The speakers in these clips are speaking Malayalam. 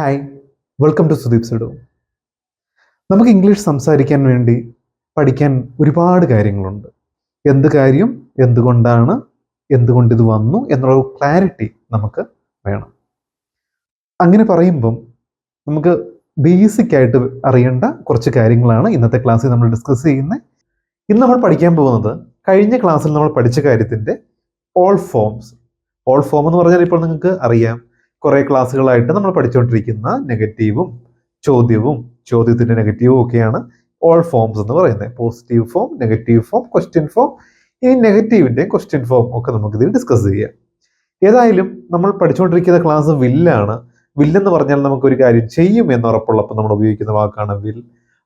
ഹായ് വെൽക്കം ടു സുദീപ് സുഡു നമുക്ക് ഇംഗ്ലീഷ് സംസാരിക്കാൻ വേണ്ടി പഠിക്കാൻ ഒരുപാട് കാര്യങ്ങളുണ്ട്. എന്ത് കാര്യം എന്തുകൊണ്ടാണ് എന്തുകൊണ്ട് ഇത് വന്നു എന്നുള്ള ക്ലാരിറ്റി നമുക്ക് വേണം. അങ്ങനെ പറയുമ്പം നമുക്ക് ബേസിക് ആയിട്ട് അറിയേണ്ട കുറച്ച് കാര്യങ്ങളാണ് ഇന്നത്തെ ക്ലാസ്സിൽ നമ്മൾ ഡിസ്കസ് ചെയ്യുന്നത് ഇന്ന് നമ്മൾ പഠിക്കാൻ പോകുന്നത് കഴിഞ്ഞ ക്ലാസ്സിൽ നമ്മൾ പഠിച്ച കാര്യത്തിന്റെ ഓൾ ഫോംസ് ഓൾ ഫോം എന്ന് പറഞ്ഞാൽ ഇപ്പോൾ നിങ്ങൾക്ക് അറിയാം. കുറേ ക്ലാസ്സുകളായിട്ട് നമ്മൾ പഠിച്ചുകൊണ്ടിരിക്കുന്ന നെഗറ്റീവും ചോദ്യവും ചോദ്യത്തിന്റെ നെഗറ്റീവും ഒക്കെയാണ് ഓൾ ഫോംസ് എന്ന് പറയുന്നത്. Positive form negative form question form ഈ നെഗറ്റീവിന്റെ ക്വസ്റ്റ്യൻ ഫോം ഒക്കെ നമുക്ക് ഇതിൽ ഡിസ്കസ് ചെയ്യാം. ഏതായാലും നമ്മൾ പഠിച്ചുകൊണ്ടിരിക്കുന്ന ക്ലാസ് വില്ലാണ് വില്ലെന്ന് പറഞ്ഞാൽ നമുക്ക് ഒരു കാര്യം ചെയ്യും എന്ന് ഉറപ്പുള്ളപ്പോൾ നമ്മൾ ഉപയോഗിക്കുന്ന വാക്കാണ് വിൽ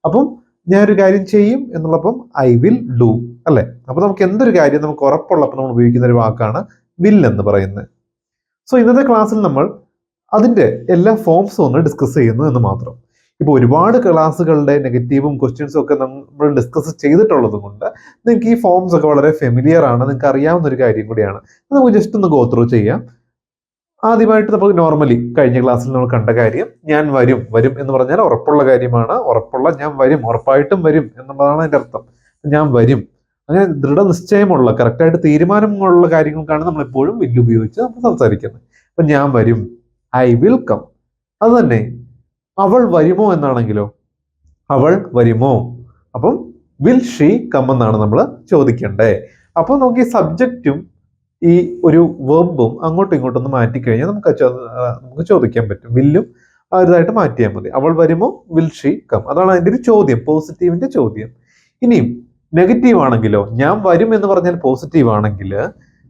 അപ്പം ഞാനൊരു കാര്യം ചെയ്യും എന്നുള്ളപ്പം ഐ വിൽ ഡു അല്ലേ? അപ്പൊ നമുക്ക് എന്തൊരു കാര്യം നമുക്ക് ഉറപ്പുള്ളപ്പോൾ നമ്മൾ ഉപയോഗിക്കുന്ന ഒരു വാക്കാണ് വിൽ എന്ന് പറയുന്നത്. സോ ഇന്നത്തെ ക്ലാസ്സിൽ നമ്മൾ അതിന്റെ എല്ലാ ഫോംസും ഒന്ന് ഡിസ്കസ് ചെയ്യുന്നു എന്ന് മാത്രം. ഇപ്പോൾ ഒരുപാട് ക്ലാസ്സുകളുടെ നെഗറ്റീവും ക്വസ്റ്റ്യൻസും ഒക്കെ നമ്മൾ ഡിസ്കസ് ചെയ്തിട്ടുള്ളത് കൊണ്ട് നിങ്ങൾക്ക് ഈ ഫോംസ് ഒക്കെ വളരെ ഫെമിലിയർ ആണ് നിങ്ങൾക്ക് അറിയാവുന്ന ഒരു കാര്യം കൂടിയാണ്. നമുക്ക് ജസ്റ്റ് ഒന്ന് ഗോത്രൂ ചെയ്യാം. ആദ്യമായിട്ട് നമുക്ക് നോർമലി കഴിഞ്ഞ ക്ലാസ്സിൽ നമ്മൾ കണ്ട കാര്യം ഞാൻ വരും വരും എന്ന് പറഞ്ഞാൽ ഉറപ്പുള്ള കാര്യമാണ്. ഉറപ്പുള്ള ഞാൻ വരും ഉറപ്പായിട്ടും വരും എന്നുള്ളതാണ് അതിന്റെ അർത്ഥം. ഞാൻ വരും. അങ്ങനെ ദൃഢനിശ്ചയമുള്ള കറക്റ്റായിട്ട് തീരുമാനമുള്ള കാര്യങ്ങൾക്കാണ് നമ്മൾ എപ്പോഴും വില്ല് ഉപയോഗിച്ച് നമ്മൾ സംസാരിക്കുന്നത്. അപ്പൊ ഞാൻ വരും. I will come. അത് തന്നെ. അവൾ വരുമോ എന്നാണെങ്കിലോ? അവൾ വരുമോ? അപ്പം വിൽ ഷീ കം എന്നാണ് നമ്മൾ ചോദിക്കേണ്ടേ. അപ്പോൾ നമുക്ക് ഈ സബ്ജക്റ്റും ഈ ഒരു വെർബും അങ്ങോട്ടും ഇങ്ങോട്ടും ഒന്ന് മാറ്റിക്കഴിഞ്ഞാൽ നമുക്ക് നമുക്ക് ചോദിക്കാൻ പറ്റും. വില്ലും ഇതായിട്ട് മാറ്റിയാൽ മതി. അവൾ വരുമോ? Will she come. അതാണ് അതിന്റെ ഒരു ചോദ്യം പോസിറ്റീവിന്റെ ചോദ്യം. ഇനിയും നെഗറ്റീവ് ആണെങ്കിലോ? ഞാൻ വരും എന്ന് പറഞ്ഞാൽ പോസിറ്റീവ് ആണെങ്കിൽ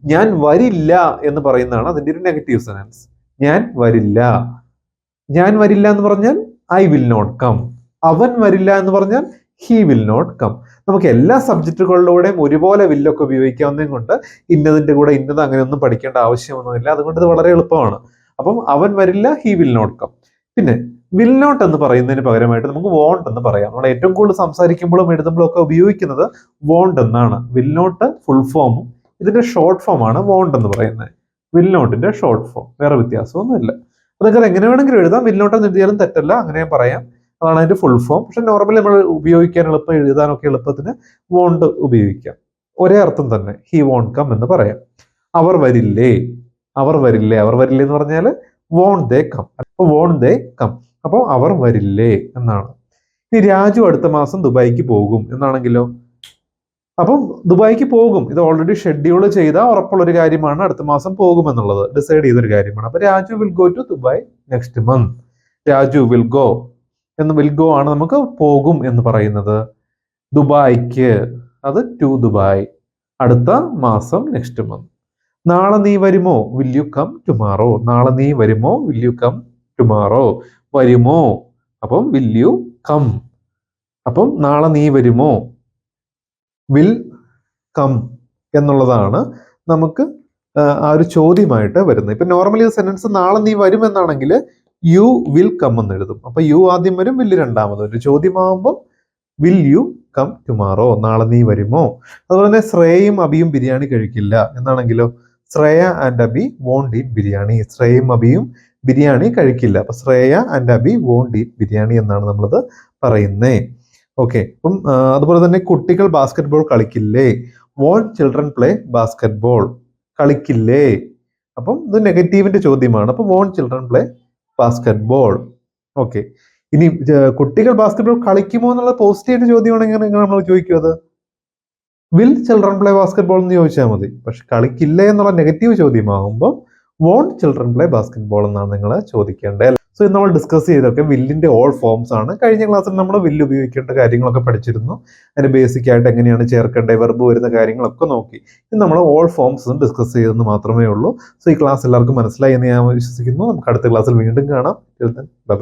ഞാൻ വരില്ല എന്ന് പറയുന്നതാണ് അതിന്റെ ഒരു നെഗറ്റീവ് സെനൻസ് ഞാൻ വരില്ല. ഞാൻ വരില്ല എന്ന് പറഞ്ഞാൽ ഐ വിൽ നോട്ട് കം അവൻ വരില്ല എന്ന് പറഞ്ഞാൽ ഹി വിൽ നോട്ട് കം നമുക്ക് എല്ലാ സബ്ജക്റ്റുകളിലൂടെയും ഒരുപോലെ വില്ലൊക്കെ ഉപയോഗിക്കാവുന്നതും കൊണ്ട് ഇന്നതിന്റെ കൂടെ ഇന്നത് അങ്ങനെയൊന്നും പഠിക്കേണ്ട ആവശ്യമൊന്നുമില്ല. അതുകൊണ്ട് ഇത് വളരെ എളുപ്പമാണ്. അപ്പം അവൻ വരില്ല ഹി വിൽ നോട്ട് കം പിന്നെ വിൽ നോട്ട് എന്ന് പറയുന്നതിന് പകരമായിട്ട് നമുക്ക് വോണ്ട് എന്ന് പറയാം. നമ്മൾ ഏറ്റവും കൂടുതൽ സംസാരിക്കുമ്പോഴും എഴുതുമ്പോഴും ഒക്കെ ഉപയോഗിക്കുന്നത് വോണ്ട് എന്നാണ്. വിൽ നോട്ട് ഫുൾ ഫോമും ഇതിന്റെ ഷോർട്ട് ഫോമാണ് വോണ്ട് എന്ന് പറയുന്നത്. വിൽ നോട്ടിന്റെ ഷോർട്ട് ഫോം വേറെ വ്യത്യാസമൊന്നുമില്ല. അതൊക്കെ എങ്ങനെ വേണമെങ്കിലും എഴുതാം. വിൽ നോട്ട് എന്ന് എഴുതിയാലും തെറ്റല്ല. അങ്ങനെ പറയാം. അതാണ് അതിന്റെ ഫുൾ ഫോം പക്ഷെ നോർമലി നമ്മൾ ഉപയോഗിക്കാൻ എളുപ്പം എഴുതാനൊക്കെ എളുപ്പത്തിന് വോണ്ട് ഉപയോഗിക്കാം. ഒരേ അർത്ഥം തന്നെ. ഹി വോണ്ട് കം എന്ന് പറയാം. അവർ വരില്ലേ? അവർ വരില്ലേ? അവർ വരില്ലേ എന്ന് പറഞ്ഞാൽ വോണ്ട് ദേ കം അപ്പോൾ വോണ്ട് ദേ കം അപ്പോൾ അവർ വരില്ലേ എന്നാണ്. ഇനി രാജു അടുത്ത മാസം ദുബായിക്ക് പോകും എന്നാണെങ്കിലോ? അപ്പം ദുബായിക്ക് പോകും. ഇത് ഓൾറെഡി ഷെഡ്യൂൾ ചെയ്ത ഉറപ്പുള്ള ഒരു കാര്യമാണ് അടുത്ത മാസം പോകുമെന്നുള്ളത്. ഡിസൈഡ് ചെയ്തൊരു കാര്യമാണ്. അപ്പൊ Raju will go to Dubai next month Raju will go എന്ന് വിൽ ഗോ ആണ് നമുക്ക് പോകും എന്ന് പറയുന്നത്. ദുബായ്ക്ക്. അത് ടു ദുബായ്. അടുത്ത മാസം നെക്സ്റ്റ് മന്ത് നാളെ നീ വരുമോ? വിൽ യു കം ടുമാറോ നാളെ നീ വരുമോ? വിൽ യു കം ടുമാറോ വരുമോ? അപ്പം വിൽ യു കം അപ്പം നാളെ നീ വരുമോ? വിൽ കം എന്നുള്ളതാണ് നമുക്ക് ആ, ഒരു ചോദ്യമായിട്ട് വരുന്നത്. ഇപ്പൊ നോർമലി സെന്റൻസ് നാളെ നീ വരുമെന്നാണെങ്കിൽ യു വിൽ കം എന്ന് എഴുതും. അപ്പൊ യു ആദ്യം വരും വില്ല് രണ്ടാമത് വരും. ചോദ്യമാകുമ്പോൾ വിൽ യു കം ടുമാറോ നാളെ നീ വരുമോ? അതുപോലെ തന്നെ ശ്രേയയും അബിയും ബിരിയാണി കഴിക്കില്ല എന്നാണെങ്കിലോ Shreya and Abi won't eat biryani. ശ്രേയയും അബിയും ബിരിയാണി കഴിക്കില്ല. അപ്പൊ Shreya and Abi won't eat biryani എന്നാണ് നമ്മളത് പറയുന്നേ ഓക്കെ അപ്പം അതുപോലെ തന്നെ കുട്ടികൾ ബാസ്കറ്റ് ബോൾ കളിക്കില്ലേ? Won't children play basketball കളിക്കില്ലേ? അപ്പം ഇത് നെഗറ്റീവിന്റെ ചോദ്യമാണ്. അപ്പൊ won't children play basketball okay ഇനി കുട്ടികൾ ബാസ്കറ്റ് ബോൾ കളിക്കുമോ എന്നുള്ള പോസിറ്റീവ് ചോദ്യമാണെങ്കിൽ എങ്ങനെ നമ്മൾ ചോദിക്കും അത്? Will children play basketball എന്ന് ചോദിച്ചാൽ മതി. പക്ഷെ കളിക്കില്ല എന്നുള്ള നെഗറ്റീവ് ചോദ്യമാകുമ്പോൾ won't children play basketball എന്നാണ് നിങ്ങൾ ചോദിക്കേണ്ടത്. സോ ഇന്ന് നമ്മൾ ഡിസ്കസ് ചെയ്തൊക്കെ വില്ലിന്റെ ഓൾ ഫോംസ് ആണ്. കഴിഞ്ഞ ക്ലാസ്സിൽ നമ്മൾ വില്ല് ഉപയോഗിക്കേണ്ട കാര്യങ്ങളൊക്കെ പഠിച്ചിരുന്നു. അതിന് ബേസിക് ആയിട്ട് എങ്ങനെയാണ് ചേർക്കേണ്ടത് വെർബ് വരുന്ന കാര്യങ്ങളൊക്കെ നോക്കി. ഇത് നമ്മൾ ഓൾ ഫോംസ് ഡിസ്കസ് ചെയ്തെന്ന് മാത്രമേ ഉള്ളൂ. സോ ഈ ക്ലാസ് എല്ലാവർക്കും മനസ്സിലായി എന്ന് ഞാൻ വിശ്വസിക്കുന്നു. നമുക്ക് അടുത്ത ക്ലാസ്സിൽ വീണ്ടും കാണാം. ബൈ